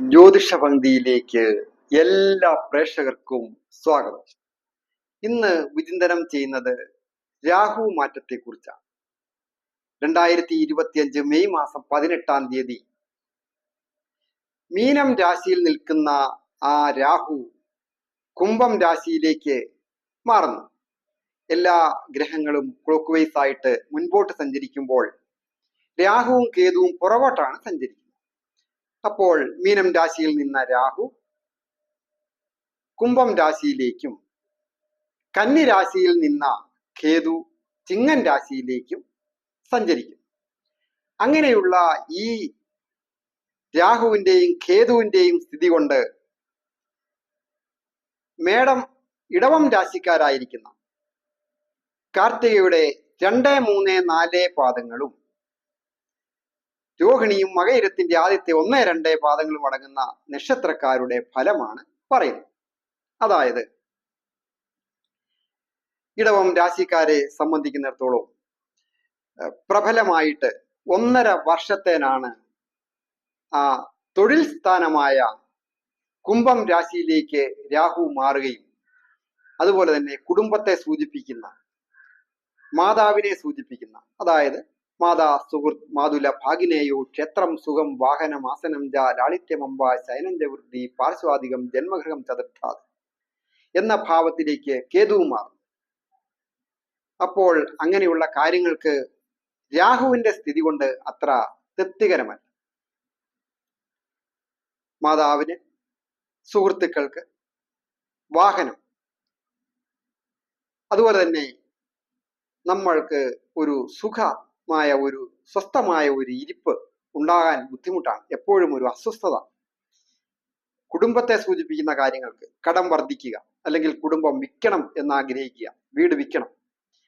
ജ്യോതിഷ പങ്ക്തിയിലേക്ക് എല്ലാ പ്രേക്ഷകർക്കും സ്വാഗതം. ഇന്ന് വിചിന്തനം ചെയ്യുന്നത് രാഹു മാറ്റത്തെ കുറിച്ചാണ് രണ്ടായിരത്തി ഇരുപത്തിയഞ്ച് മെയ് മാസം പതിനെട്ടാം തീയതി മീനം രാശിയിൽ നിൽക്കുന്ന ആ രാഹു കുംഭം രാശിയിലേക്ക് മാറുന്നു. എല്ലാ ഗ്രഹങ്ങളും ക്ലോക്ക് വൈസ് ആയിട്ട് മുൻപോട്ട് സഞ്ചരിക്കുമ്പോൾ രാഹുവും കേതുവും പുറകോട്ടാണ് സഞ്ചരിക്കുന്നത്. അപ്പോൾ മീനം രാശിയിൽ നിന്ന രാഹു കുംഭം രാശിയിലേക്കും കന്നി രാശിയിൽ നിന്ന കേതു ചിങ്ങൻ രാശിയിലേക്കും സഞ്ചരിക്കും. അങ്ങനെയുള്ള ഈ രാഹുവിന്റെയും കേതുവിന്റെയും സ്ഥിതി കൊണ്ട് മേടം ഇടവം രാശിക്കാരായിരിക്കുന്ന കാർത്തികയുടെ രണ്ട് മൂന്ന് നാല് പാദങ്ങളും രോഹിണിയും മകയിരത്തിന്റെ ആദ്യത്തെ ഒന്ന് രണ്ട് പാദങ്ങളും അടങ്ങുന്ന നക്ഷത്രക്കാരുടെ ഫലമാണ് പറയുന്നത്. അതായത് ഇടവം രാശിക്കാരെ സംബന്ധിക്കുന്നിടത്തോളം പ്രബലമായിട്ട് ഒന്നര വർഷത്തേനാണ് ആ തൊഴിൽ സ്ഥാനമായ കുംഭം രാശിയിലേക്ക് രാഹു മാറുകയും അതുപോലെ തന്നെ കുടുംബത്തെ സൂചിപ്പിക്കുന്ന മാതാവിനെ സൂചിപ്പിക്കുന്ന അതായത് മാതാ സുഹൃത് മാതുല ഭാഗിനേയോ ക്ഷേത്രം സുഖം വാഹനം ആസനം ജ ലാളിത്യമമ്പ ശയനന്റെ വൃദ്ധി പാർശ്വാധികം ജന്മഗൃഹം ചതുർത്ഥാത് എന്ന ഭാവത്തിലേക്ക് കേതു മാറും അപ്പോൾ അങ്ങനെയുള്ള കാര്യങ്ങൾക്ക് രാഹുവിന്റെ സ്ഥിതി കൊണ്ട് അത്ര തൃപ്തികരമല്ല. മാതാവിന് സുഹൃത്തുക്കൾക്ക് വാഹനം. അതുപോലെ തന്നെ നമ്മൾക്ക് ഒരു സുഖമായ ഒരു സ്വസ്ഥമായ ഒരു ഇരിപ്പ് ഉണ്ടാകാൻ ബുദ്ധിമുട്ടാണ്. എപ്പോഴും ഒരു അസ്വസ്ഥത. കുടുംബത്തെ സൂചിപ്പിക്കുന്ന കാര്യങ്ങൾക്ക് കടം വർദ്ധിക്കുക അല്ലെങ്കിൽ കുടുംബം വിൽക്കണം എന്ന് ആഗ്രഹിക്കുക വീട് വിൽക്കണം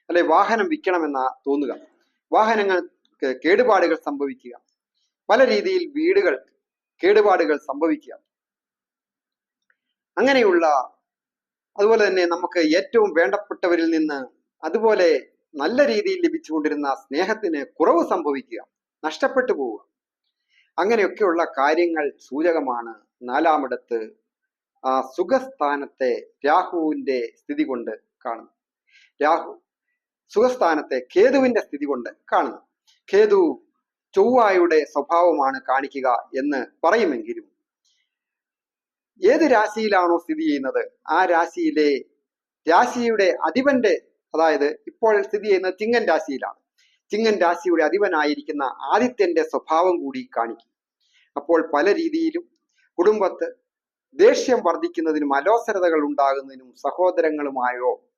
അല്ലെ വാഹനം വിൽക്കണം എന്ന തോന്നുക. വാഹനങ്ങൾക്ക് കേടുപാടുകൾ സംഭവിക്കുക. പല രീതിയിൽ വീടുകൾ കേടുപാടുകൾ സംഭവിക്കുക. അങ്ങനെയുള്ള അതുപോലെ തന്നെ നമുക്ക് ഏറ്റവും വേണ്ടപ്പെട്ടവരിൽ നിന്ന് അതുപോലെ നല്ല രീതിയിൽ ലഭിച്ചുകൊണ്ടിരുന്ന സ്നേഹത്തിന് കുറവ് സംഭവിക്കുക നഷ്ടപ്പെട്ടു പോവുക. അങ്ങനെയൊക്കെയുള്ള കാര്യങ്ങൾ സൂചകമാണ് നാലാമിടത്ത് ആ സുഖസ്ഥാനത്തെ രാഹുവിന്റെ സ്ഥിതി കൊണ്ട് കാണുന്നു രാഹു സുഖസ്ഥാനത്തെ കേതുവിന്റെ സ്ഥിതി കൊണ്ട് കാണുന്നു കേതു ചൊവ്വായുടെ സ്വഭാവമാണ് കാണിക്കുക എന്ന് പറയുമെങ്കിലും ഏത് രാശിയിലാണോ സ്ഥിതി ചെയ്യുന്നത്? ആ രാശിയിലെ രാശിയുടെ അധിപന്റെ അതായത് ഇപ്പോൾ സ്ഥിതി ചെയ്യുന്ന ചിങ്ങൻ രാശിയിലാണ്. ചിങ്ങൻ രാശിയുടെ അധിപനായിരിക്കുന്ന ആദിത്യന്റെ സ്വഭാവം കൂടി കാണിക്കും. അപ്പോൾ പല രീതിയിലും കുടുംബത്ത് ദേഷ്യം വർദ്ധിക്കുന്നതിനും അലോസരതകൾ ഉണ്ടാകുന്നതിനും സഹോദരങ്ങളുമായോ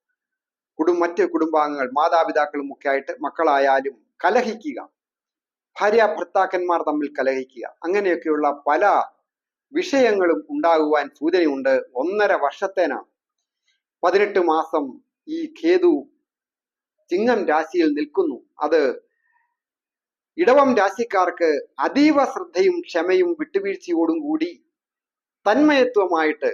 കുടും മറ്റ് കുടുംബാംഗങ്ങൾ മാതാപിതാക്കളും ഒക്കെ ആയിട്ട് മക്കളായാലും കലഹിക്കുക. ഭാര്യ ഭർത്താക്കന്മാർ തമ്മിൽ കലഹിക്കുക. അങ്ങനെയൊക്കെയുള്ള പല വിഷയങ്ങളും ഉണ്ടാകുവാൻ സൂചനയുണ്ട്. ഒന്നര വർഷത്തേനാണ്. പതിനെട്ട് മാസം ഈ കേതു ചിങ്ങം രാശിയിൽ നിൽക്കുന്നു. അത് ഇടവം രാശിക്കാർക്ക് അതീവ ശ്രദ്ധയും ക്ഷമയും വിട്ടുവീഴ്ചയോടും കൂടി തന്മയത്വമായിട്ട്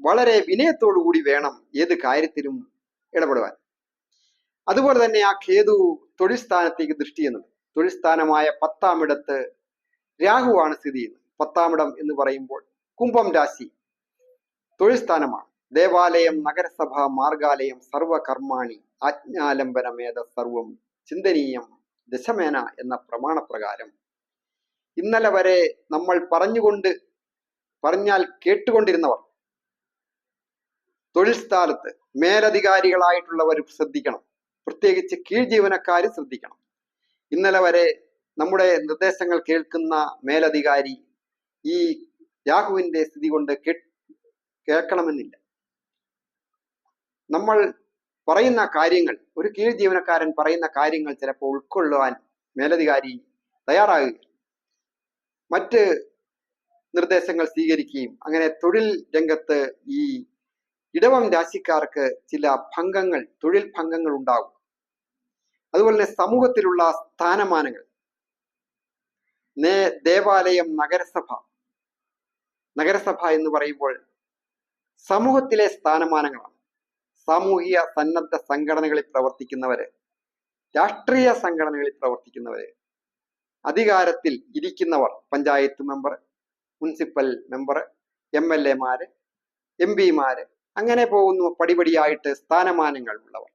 വളരെ വിനയത്തോടു കൂടി വേണം ഏത് കാര്യത്തിലും ഇടപെടുവാൻ. അതുപോലെ തന്നെ ആ കേതു തൊഴിൽ സ്ഥാനത്തേക്ക് ദൃഷ്ടി ചെയ്യുന്നത് തൊഴിൽ സ്ഥാനമായ പത്താമിടത്ത് രാഹുവാണ് സ്ഥിതി ചെയ്യുന്നത്. പത്താമിടം എന്ന് പറയുമ്പോൾ കുംഭം രാശി തൊഴിൽ സ്ഥാനമാണ് ദേവാലയം നഗരസഭ മാർഗാലയം സർവകർമാണി ആജ്ഞാലംബനമേത സർവം ചിന്തനീയം ദശമേന എന്ന പ്രമാണപ്രകാരം. ഇന്നലെ വരെ നമ്മൾ പറഞ്ഞുകൊണ്ട് പറഞ്ഞാൽ കേട്ടുകൊണ്ടിരുന്നവർ തൊഴിൽ സ്ഥാനത്ത് മേലധികാരികളായിട്ടുള്ളവർ ശ്രദ്ധിക്കണം. പ്രത്യേകിച്ച് കീഴ് ജീവനക്കാർ ശ്രദ്ധിക്കണം. ഇന്നലെ വരെ നമ്മുടെ നിർദ്ദേശങ്ങൾ കേൾക്കുന്ന മേലധികാരി ഈ രാഹുവിന്റെ സ്ഥിതി കൊണ്ട് കേൾക്കണമെന്നില്ല. നമ്മൾ പറയുന്ന കാര്യങ്ങൾ ഒരു കീഴ് ജീവനക്കാരൻ പറയുന്ന കാര്യങ്ങൾ ചിലപ്പോൾ ഉൾക്കൊള്ളുവാൻ മേലധികാരി തയ്യാറാകുക മറ്റ് നിർദ്ദേശങ്ങൾ സ്വീകരിക്കുകയും അങ്ങനെ തൊഴിൽ രംഗത്ത് ഈ ഇടവം രാശിക്കാർക്ക് ചില ഭംഗങ്ങൾ തൊഴിൽ ഭംഗങ്ങൾ ഉണ്ടാകും. അതുപോലെ തന്നെ സമൂഹത്തിലുള്ള സ്ഥാനമാനങ്ങൾ. നേ ദേവാലയം നഗരസഭ. നഗരസഭ എന്ന് പറയുമ്പോൾ സമൂഹത്തിലെ സ്ഥാനമാനങ്ങളാണ്. സാമൂഹിക സന്നദ്ധ സംഘടനകളിൽ പ്രവർത്തിക്കുന്നവര് രാഷ്ട്രീയ സംഘടനകളിൽ പ്രവർത്തിക്കുന്നവര് അധികാരത്തിൽ ഇരിക്കുന്നവർ panchayat member municipal member M L എമാര് M പിമാര് അങ്ങനെ പോകുന്നു പടിപടിയായിട്ട് സ്ഥാനമാനങ്ങൾ ഉള്ളവർ.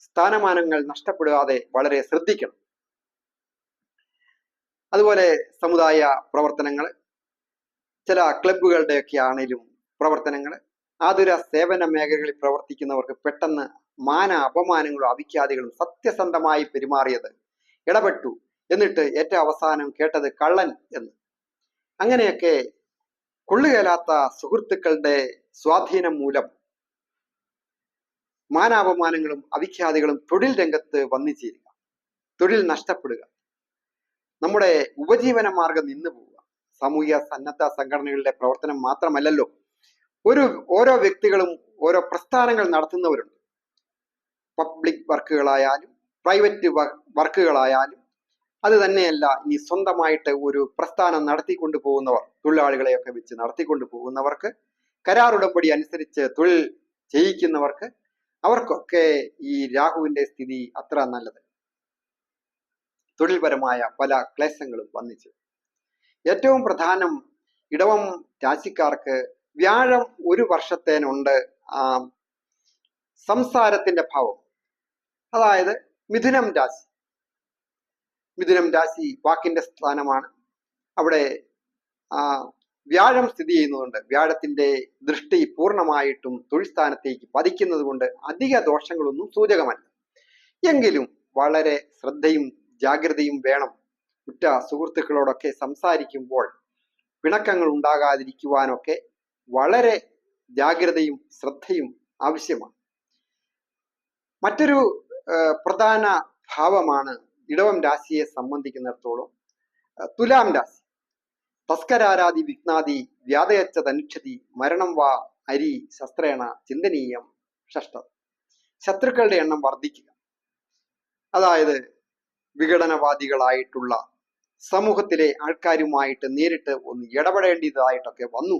സ്ഥാനമാനങ്ങൾ നഷ്ടപ്പെടാതെ വളരെ ശ്രദ്ധിക്കണം. അതുപോലെ സമുദായ പ്രവർത്തനങ്ങൾ ചില ക്ലബുകളുടെയൊക്കെ ആണെങ്കിലും പ്രവർത്തനങ്ങൾ ആതുര സേവന മേഖലകളിൽ പ്രവർത്തിക്കുന്നവർക്ക് പെട്ടെന്ന് മാന അപമാനങ്ങളും അവിഖ്യാതികളും സത്യസന്ധമായി പെരുമാറിയത് ഇടപെട്ടു. എന്നിട്ട് ഏറ്റവും അവസാനം കേട്ടത് കള്ളൻ എന്ന്. അങ്ങനെയൊക്കെ കൊള്ളുകേലാത്ത സുഹൃത്തുക്കളുടെ സ്വാധീനം മൂലം മാനാപമാനങ്ങളും അവിഖ്യാതികളും തൊഴിൽ രംഗത്ത് വന്നു ചേരുക തൊഴിൽ നഷ്ടപ്പെടുക. നമ്മുടെ ഉപജീവന മാർഗം നിന്നു പോവുക സാമൂഹിക സന്നദ്ധ സംഘടനകളുടെ പ്രവർത്തനം മാത്രമല്ലല്ലോ ഒരു ഓരോ വ്യക്തികളും ഓരോ പ്രസ്ഥാനങ്ങൾ നടത്തുന്നവരുണ്ട്. പബ്ലിക് വർക്കുകളായാലും പ്രൈവറ്റ് വർക്കുകളായാലും അത് തന്നെയല്ല ഇനി സ്വന്തമായിട്ട് ഒരു പ്രസ്ഥാനം നടത്തിക്കൊണ്ടു പോകുന്നവർ തൊഴിലാളികളെയൊക്കെ വെച്ച് നടത്തിക്കൊണ്ടു പോകുന്നവർക്ക് കരാർ ഉടമ്പടി അനുസരിച്ച് തൊഴിൽ ചെയ്യിക്കുന്നവർക്ക് അവർക്കൊക്കെ ഈ രാഹുവിന്റെ സ്ഥിതി അത്ര നല്ലത് തൊഴിൽപരമായ പല ക്ലേശങ്ങളും വന്നിച്ചു. ഏറ്റവും പ്രധാനം ഇടവം രാശിക്കാർക്ക് വ്യാഴം ഒരു വർഷത്തേനുണ്ട് ആ സംസാരത്തിന്റെ ഭാവം. അതായത് മിഥുനം രാശി. മിഥുനം രാശി വാക്കിന്റെ സ്ഥാനമാണ്. അവിടെ ആ വ്യാഴം സ്ഥിതി ചെയ്യുന്നതുകൊണ്ട് വ്യാഴത്തിന്റെ ദൃഷ്ടി പൂർണമായിട്ടും തൊഴിൽ സ്ഥാനത്തേക്ക് പതിക്കുന്നത് കൊണ്ട് അധിക ദോഷങ്ങളൊന്നും സൂചകമല്ല. എങ്കിലും വളരെ ശ്രദ്ധയും ജാഗ്രതയും വേണം. ഉറ്റ സുഹൃത്തുക്കളോടൊക്കെ സംസാരിക്കുമ്പോൾ പിണക്കങ്ങൾ ഉണ്ടാകാതിരിക്കുവാനൊക്കെ വളരെ ജാഗ്രതയും ശ്രദ്ധയും ആവശ്യമാണ്. മറ്റൊരു പ്രധാന ഭാവമാണ് ഇടവം രാശിയെ സംബന്ധിക്കുന്നിടത്തോളം തുലാം രാശി. തസ്കരാരാതി വിഘ്നാദി വ്യാതയച്ച തനുക്ഷതി മരണം വാ അരി ശസ്ത്രേണ ചിന്തനീയം ഷഷ്ട. ശത്രുക്കളുടെ എണ്ണം വർദ്ധിക്കുക. അതായത് വിഘടനവാദികളായിട്ടുള്ള സമൂഹത്തിലെ ആൾക്കാരുമായിട്ട് നേരിട്ട് ഒന്ന് ഇടപെടേണ്ടതായിട്ടൊക്കെ വന്നു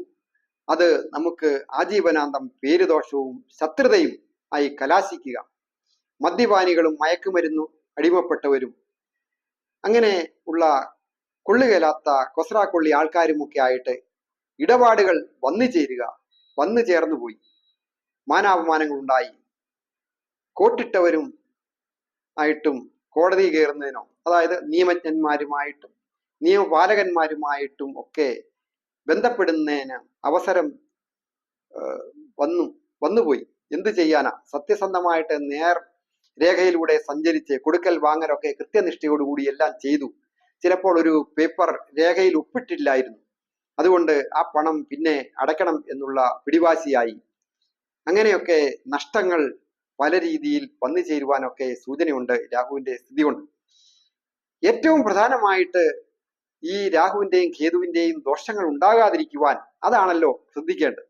അത് നമുക്ക് ആജീവനാന്തം പേരുദോഷവും ശത്രുതയും ആയി കലാശിക്കുക. മദ്യപാനികളും മയക്കുമരുന്നു അടിമപ്പെട്ടവരും. അങ്ങനെ ഉള്ള കൊള്ളുകേലാത്ത കൊസ്രാക്കൊള്ളി ആൾക്കാരുമൊക്കെ ആയിട്ട് ഇടപാടുകൾ വന്നു ചേരുക വന്നു ചേർന്നു പോയി. മാനാപമാനങ്ങൾ ഉണ്ടായി കോട്ടിട്ടവരും ആയിട്ടും കോടതി കയറുന്നതിനോ അതായത് നിയമജ്ഞന്മാരുമായിട്ടും നിയമപാലകന്മാരുമായിട്ടും ഒക്കെ ബന്ധപ്പെടുന്നതിന് അവസരം വന്നു വന്നുപോയി. എന്ത് ചെയ്യാനാ? സത്യസന്ധമായിട്ട് നേർ രേഖയിലൂടെ സഞ്ചരിച്ച് കൊടുക്കൽ വാങ്ങലൊക്കെ കൃത്യനിഷ്ഠയോടുകൂടി എല്ലാം ചെയ്തു. ചിലപ്പോൾ ഒരു പേപ്പർ രേഖയിൽ ഒപ്പിട്ടില്ലായിരുന്നു. അതുകൊണ്ട് ആ പണം പിന്നെ അടയ്ക്കണം എന്നുള്ള പിടിവാശിയായി. അങ്ങനെയൊക്കെ നഷ്ടങ്ങൾ പല രീതിയിൽ വന്നു ചേരുവാനൊക്കെ സൂചനയുണ്ട് രാഹുവിന്റെ സ്ഥിതി കൊണ്ട് ഏറ്റവും പ്രധാനമായിട്ട് ഈ രാഹുവിന്റെയും കേതുവിന്റെയും ദോഷങ്ങൾ ഉണ്ടാകാതിരിക്കുവാൻ അതാണല്ലോ ശ്രദ്ധിക്കേണ്ടത്.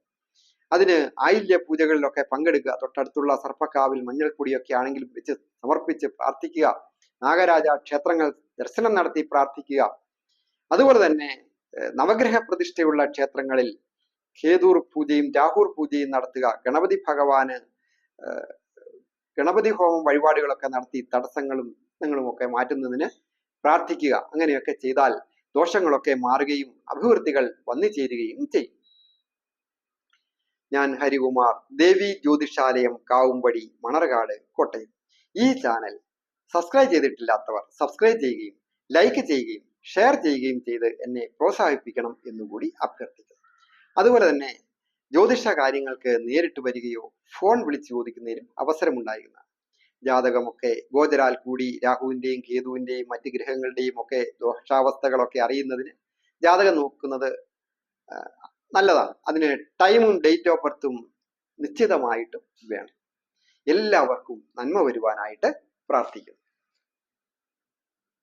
അതിന് ആയില്യ പൂജകളിലൊക്കെ പങ്കെടുക്കുക. തൊട്ടടുത്തുള്ള സർപ്പക്കാവിൽ മഞ്ഞൾപ്പൊടിയൊക്കെ ആണെങ്കിലും വെച്ച് സമർപ്പിച്ച് പ്രാർത്ഥിക്കുക. നാഗരാജ ക്ഷേത്രങ്ങൾ ദർശനം നടത്തി പ്രാർത്ഥിക്കുക. അതുപോലെ തന്നെ നവഗ്രഹ പ്രതിഷ്ഠയുള്ള ക്ഷേത്രങ്ങളിൽ ഖേദൂർ പൂജയും രാഹുർ പൂജയും നടത്തുക. ഗണപതി ഭഗവാന് ഗണപതി ഹോമം വഴിപാടുകളൊക്കെ നടത്തി തടസ്സങ്ങളും ഒക്കെ മാറ്റുന്നതിന് പ്രാർത്ഥിക്കുക. അങ്ങനെയൊക്കെ ചെയ്താൽ ദോഷങ്ങളൊക്കെ മാറുകയും അഭിവൃദ്ധികൾ വന്നു ചേരുകയും ചെയ്യും. ഞാൻ ഹരികുമാർ ദേവി ജ്യോതിഷാലയം കാവുംപടി മണർകാട് കോട്ടയം. ഈ ചാനൽ സബ്സ്ക്രൈബ് ചെയ്തിട്ടില്ലാത്തവർ സബ്സ്ക്രൈബ് ചെയ്യുകയും ലൈക്ക് ചെയ്യുകയും ഷെയർ ചെയ്യുകയും ചെയ്ത് എന്നെ പ്രോത്സാഹിപ്പിക്കണം എന്നുകൂടി അഭ്യർത്ഥിക്കുന്നു. അതുപോലെ തന്നെ ജ്യോതിഷ കാര്യങ്ങൾക്ക് നേരിട്ട് വരികയോ ഫോൺ വിളിച്ച് ചോദിക്കുന്നതിനും അവസരമുണ്ടായിരുന്ന ജാതകമൊക്കെ ഗോചരാൽ കൂടി രാഹുവിന്റെയും കേതുവിന്റെയും മറ്റ് ഗ്രഹങ്ങളുടെയും ഒക്കെ ദോഷാവസ്ഥകളൊക്കെ അറിയുന്നതിന് ജാതകം നോക്കുന്നത് നല്ലതാണ്. അതിന് ടൈമും ഡേറ്റ് ഓഫ് ബർത്തും നിശ്ചിതമായിട്ടും വേണം. എല്ലാവർക്കും നന്മ വരുവാനായിട്ട് പ്രാർത്ഥിക്കുന്നു.